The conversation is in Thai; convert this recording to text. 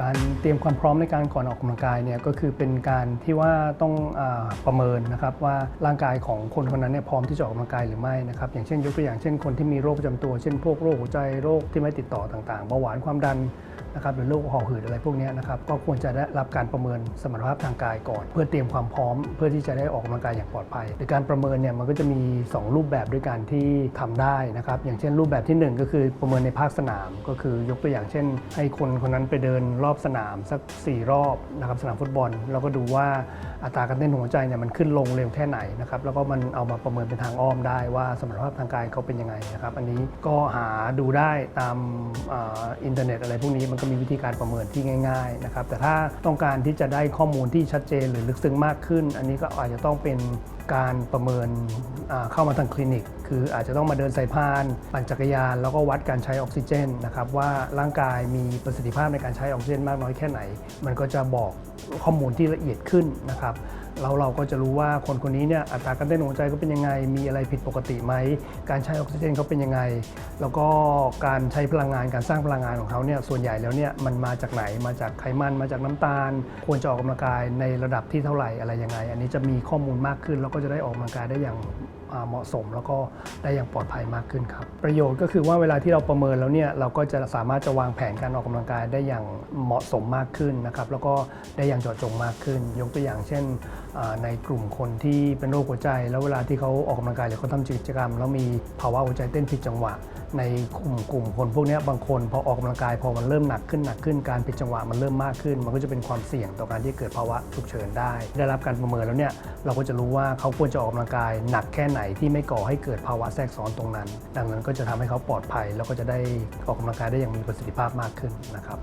การเตรียมความพร้อมในการก่อนออกกำลังกายเนี่ยก็คือเป็นการที่ว่าต้องอประเมินนะครับว่าร่างกายของคนคนนั้นเนี่ยพร้อมที่จะออกกำลังกายหรือไม่นะครับอย่างเช่นยกตัวอย่างเช่นคนที่มีโรคประจำตัว เช่นพวกโรคหัวใจโรคที่ไม่ติดต่อต่างๆเบาหวานความดัน นะครับหรือโรคหอบหืดอะไรพวกนี้นะครับก็ควรจะได้รับการประเมินสมรรถภาพทางกายก่อน เพื่อเตรียมความพร้อม เพื่อที่จะได้ออกกำลังกายอย่างปลอดภัยในการประเมินเนี่ยมันก็จะมี 2 รูปแบบด้วยกันที่ทำได้นะครับอย่างเช่น รูปแบบทีหนึ่1 ก็คือประเมินในภาคสนาม ก็คือยกตัวอย่างเช่น ให้คนคนนั้นไปเดินรอบสนามสัก 4 รอบนะครับสนามฟุตบอลแล้วก็ดูว่าอัตราการเต้นหัวใจเนี่ยมันขึ้นลงเร็วแค่ไหนนะครับแล้วก็มันเอามาประเมินเป็นทางอ้อมได้ว่าสมรรถภาพทางกายเขาเป็นยังไงนะครับอันนี้ก็หาดูได้ตามออินเทอร์เน็ตอะไรพวกนี้มันก็มีวิธีการประเมินที่ง่ายๆนะครับแต่ถ้าต้องการที่จะได้ข้อมูลที่ชัดเจนหรือลึกซึ้งมากขึ้น อันนี้ก็อาจจะต้องเป็นการประเมินเข้ามาทางคลินิก คืออาจจะต้องมาเดินสายพานปั่นจักรยาน แล้วก็วัดการใช้ออกซิเจนนะครับว่าร่างกายมีประสิทธิภาพในการใช้ออกซิเจนมากน้อยแค่ไหน มันก็จะบอกข้อมูลที่ละเอียดขึ้นนะครับ แล้วเราก็จะรู้ว่าคนคนนี้เนี่ยอัตราการเต้นหัวใจเขาเป็นยังไง มีอะไรผิดปกติไหม การใช้ออกซิเจนเขาเป็นยังไง แล้วก็การใช้พลังงานการสร้างพลังงานของเขาเนี่ยส่วนใหญ่แล้วเนี่ยมันมาจากไหนมาจากไขมันมาจากน้ำตาล ควรจะออกกำลังกายในระดับที่เท่าไหร่อะไรยังไง อันนี้จะมีข้อมูลมากขึ้นแล้วก็จะได้ออกกำลังกายได้อย่าง เหมาะสม แล้วก็ได้อย่างปลอดภัยมากขึ้นครับ ประโยชน์ก็คือว่าเวลาที่เราประเมินแล้วเนี่ยเราก็จะสามารถจะวางแผนการออกกำลังกายได้อย่างเหมาะสมมากขึ้นนะครับแล้วก็ได้อย่างเจาะจงมากขึ้น ยกตัวอย่างเช่นในกลุ่มคนที่เป็นโรคหัวใจ แล้วเวลาที่เขาออกกำลังกายหรือเขาทำกิจกรรม แล้วมีภาวะหัวใจเต้นผิดจังหวะ ในกลุ่มกลุ่มคนพวกนี้บางคนพอออกกำลังกายพอมันเริ่มหนักขึ้นหนักขึ้นการผิดจังหวะมันเริ่มมากขึ้น มันก็จะเป็นความเสี่ยงต่อการที่เกิดภาวะฉุกเฉินได้ ได้รับการประเมินแล้วเนี่ยเราก็จะรู้ว่าเขาควรจะออกกำลังกายหนักแค่ไหนนที่ไม่ก่อให้เกิดภาวะแทรกซ้อนตรงนั้น ดังนั้นก็จะทำให้เขาปลอดภัย แล้วก็จะได้ออกกำลังกายได้อย่างมีประสิทธิภาพมากขึ้นนะครับ